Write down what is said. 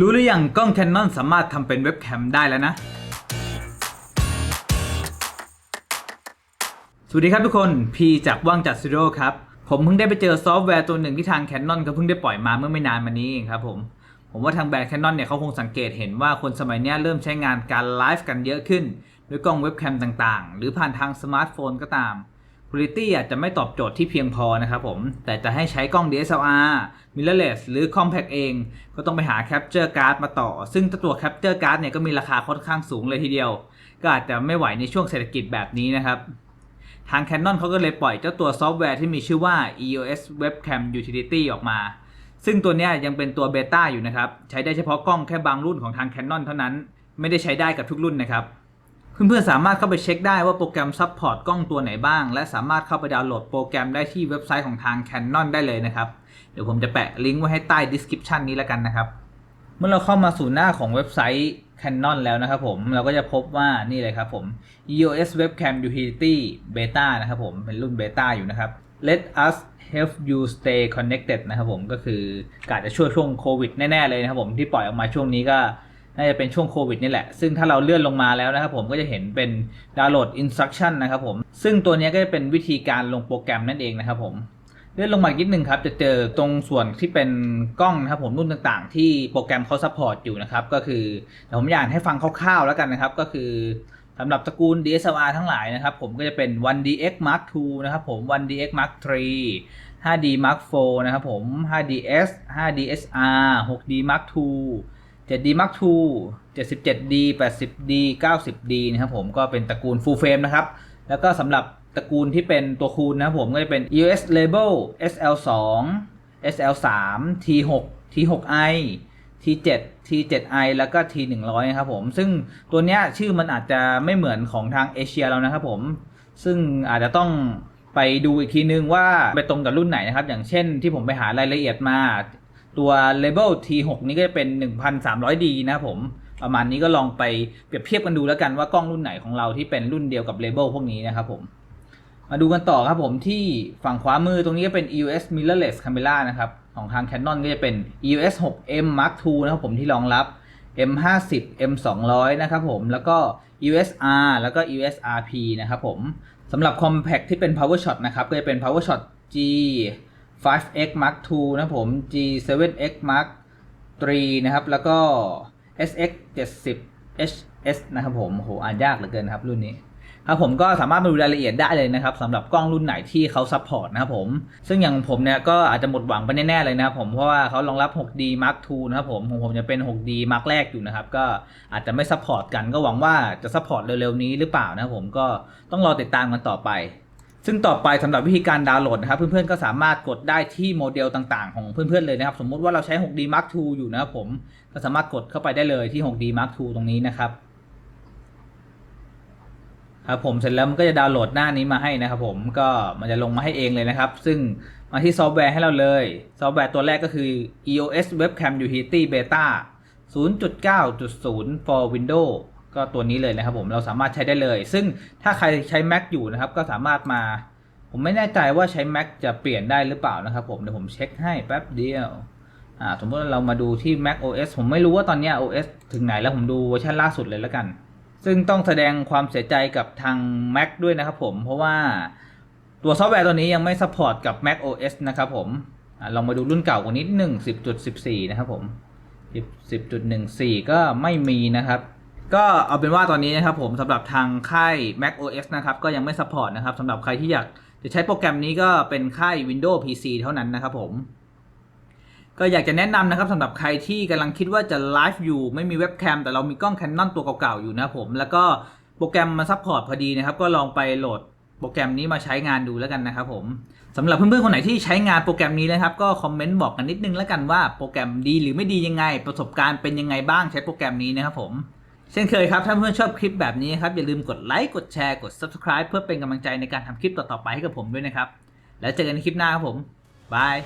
รู้หรือยังกล้อง Canon สามารถทำเป็นเว็บแคมได้แล้วนะ สวัสดีครับทุกคน พีจากว่างจัดสตูดิโอครับ ผมเพิ่งได้ไปเจอซอฟต์แวร์ตัวหนึ่งที่ทาง Canon เขาเพิ่งได้ปล่อยมาเมื่อไม่นานมานี้เองครับผม ผมว่าทางแบรนด์ Canon เนี่ยเขาคงสังเกตเห็นว่าคนสมัยนี้เริ่มใช้งานการไลฟ์กันเยอะขึ้น ด้วยกล้องเว็บแคมต่างๆ หรือผ่านทางสมาร์ทโฟนก็ตาม Quality อาจจะไม่ตอบโจทย์ที่เพียงพอนะครับผม แต่จะให้ใช้กล้อง DSLR mirrorless หรือ compact เอง ก็ต้องไปหา capture card มาต่อ ซึ่งตัว capture card เนี่ยก็มีราคาค่อนข้างสูงเลยทีเดียว ก็อาจจะไม่ไหวในช่วงเศรษฐกิจแบบนี้นะครับ ทาง Canon เขาก็เลยปล่อยเจ้าตัวซอฟต์แวร์ที่มีชื่อว่า EOS Webcam Utility ออกมา ซึ่งตัวนี้ยยังเป็นตัวเบต้าอยู่นะครับ ใช้ได้เฉพาะกล้องแค่บางรุ่นของทาง Canon เท่านั้น ไม่ได้ใช้ได้กับทุกรุ่นนะครับ เพื่อนๆสามารถเข้าไปเช็คได้ว่าโปรแกรมซัพพอร์ตกล้องตัวไหนบ้าง และสามารถเข้าไปดาวน์โหลดโปรแกรมได้ที่เว็บไซต์ของทาง Canon ได้เลยนะครับ เดี๋ยวผมจะแปะลิงก์ไว้ให้ใต้ description นี้แล้วกันนะครับ เมื่อเราเข้ามาสู่หน้าของเว็บไซต์ Canon แล้วนะครับผม เราก็จะพบว่านี่เลยครับผม EOS Webcam Utility Beta นะครับผม เป็นรุ่น Beta อยู่นะครับ Let us help you stay connected นะครับผม ก็คือกาจะช่วยช่วงโควิดแน่ๆเลยนะครับผมที่ปล่อยออกมาช่วงนี้ก็ น่าจะเป็นช่วงโควิดนี่แหละ ซึ่งถ้าเราเลื่อนลงมาแล้วนะครับผมก็จะเห็นเป็นดาวน์โหลด instruction นะครับผม ซึ่งตัวนี้ก็จะเป็นวิธีการลงโปรแกรมนั่นเองนะครับผม เลื่อนลงมาอีกนิดนึงครับ จะเจอตรงส่วนที่เป็นกล้องนะครับผมรุ่นต่างๆ ที่โปรแกรมเขาซัพพอร์ตอยู่นะครับ ก็คือเดี๋ยวผมอยากให้ฟังคร่าวๆแล้วกันนะครับ ก็คือสำหรับตระกูล DSLR ทั้งหลายนะครับผมก็จะเป็น 1DX Mark II นะครับผม 1DX Mark III 5D Mark IV นะครับผม 5DS 5DSR 6D Mark II 7D Mark II 77D 80D 90D นะครับผมก็เป็นตระกูล full frame นะครับ แล้วก็สำหรับตระกูลที่เป็นตัวคูณนะครับผมก็จะเป็น EOS Label SL2 SL3 T6 T6i T7 T7i แล้วก็ T100 นะครับผม ซึ่งตัวเนี้ยชื่อมันอาจจะไม่เหมือนของทางเอเชียเรานะครับผม ซึ่งอาจจะต้องไปดูอีกทีนึงว่าไปตรงกับรุ่นไหนนะครับ อย่างเช่นที่ผมไปหารายละเอียดมา ตัว Label T6 นี้ก็จะเป็น 1,300D นะครับผม ประมาณนี้ก็ลองไปเปรียบเทียบกันดูแล้วกันว่ากล้องรุ่นไหนของเราที่เป็นรุ่นเดียวกับ Label พวกนี้นะครับผม มาดูกันต่อครับผมที่ฝั่งขวามือตรงนี้ก็เป็น EOS mirrorless camera นะครับ ของทาง Canon ก็จะเป็น EOS 6M Mark II นะครับผมที่รองรับ M50 M200 นะครับผมแล้วก็ EOS R แล้วก็ EOS RP นะครับผมสำหรับ compact ที่เป็น power shot นะครับก็จะเป็น power shot G 5X Mark II นะผม G 7X Mark III นะครับ แล้วก็ SX 70 HS นะครับผมโหอ่านยากเหลือเกินครับรุ่นนี้ครับผมก็สามารถมาดูรายละเอียดได้เลยนะครับสำหรับกล้องรุ่นไหนที่เขาซัพพอร์ตนะครับผมซึ่งอย่างผมเนี่ยก็อาจจะหมดหวังไปแน่ๆเลยนะครับผมเพราะว่าเขารองรับ 6D Mark II นะครับผมของผมจะเป็น 6D Mark แรกอยู่นะครับก็อาจจะไม่ซัพพอร์ตกันก็หวังว่าจะซัพพอร์ตเร็วๆนี้หรือเปล่านะครับผมก็ต้องรอติดตามกันต่อไป ซึ่งต่อไปสำหรับวิธีการดาวน์โหลดนะครับ เพื่อนๆก็สามารถกดได้ที่โมเดลต่างๆ ของเพื่อนๆเลยนะครับ สมมุติว่าเราใช้ 6D Mark II อยู่นะครับผมก็สามารถกดเข้าไปได้เลยที่ 6D Mark II ตรงนี้นะครับครับผมเสร็จแล้วมันก็จะดาวน์โหลดหน้านี้มาให้นะครับผมก็มันจะลงมาให้เองเลยนะครับ ซึ่งมาที่ซอฟต์แวร์ให้เราเลย ซอฟต์แวร์ตัวแรกก็คือ EOS Webcam Utility Beta 0.9.0 for Windows ก็ตัวนี้เลยนะครับผมเราสามารถใช้ได้เลย ซึ่งถ้าใครใช้ Mac อยู่นะครับ ก็สามารถมา ผมไม่แน่ใจว่าใช้ Mac จะเปลี่ยนได้หรือเปล่านะครับผมเดี๋ยวผมเช็คให้แป๊บเดียวอ่าสมมติเรามาดูที่ Mac OS ผมไม่รู้ว่าตอนนี้ OS ถึงไหนแล้วผมดูเวอร์ชันล่าสุดเลยแล้วกัน ซึ่งต้องแสดงความเสียใจกับทาง Mac ด้วยนะครับผมเพราะว่าตัวซอฟต์แวร์ตัวนี้ยังไม่ซัพพอร์ตกับ Mac OS นะครับผมอลองมาดูรุ่นเก่ากว่านิดหนึ่ง10.14 นะครับผม10.14 ก็ไม่มีนะครับ ก็เอาเป็นว่าตอนนี้นะครับผมสำหรับทางค่าย Mac OS นะครับก็ยังไม่ซัพพอร์ตนะครับสำหรับใครที่อยากจะใช้โปรแกรมนี้ก็เป็นค่าย Windows PC เท่านั้นนะครับผม ก็อยากจะแนะนำนะครับสำหรับใครที่กำลังคิดว่าจะไลฟ์อยู่ไม่มีเว็บแคมแต่เรามีกล้อง Canon ตัวเก่าๆอยู่นะผม แล้วก็โปรแกรมมาซัพพอร์ตพอดีนะครับ ก็ลองไปโหลดโปรแกรมนี้มาใช้งานดูแล้วกันนะครับผมสำหรับเพื่อนๆคนไหนที่ใช้งานโปรแกรมนี้นะครับก็คอมเมนต์บอกกันนิดนึงแล้วกันว่าโปรแกรมดีหรือไม่ดียังไง ประสบการณ์เป็นยังไงบ้างใช้โปรแกรมนี้นะครับผม เช่นเคยครับ ถ้าเพื่อนชอบคลิปแบบนี้ครับ อย่าลืมกดไลค์ กดแชร์ กด subscribe เพื่อเป็นกำลังใจในการทำคลิปต่อๆไปให้กับผมด้วยนะครับ แล้วเจอกันในคลิปหน้าครับผม บาย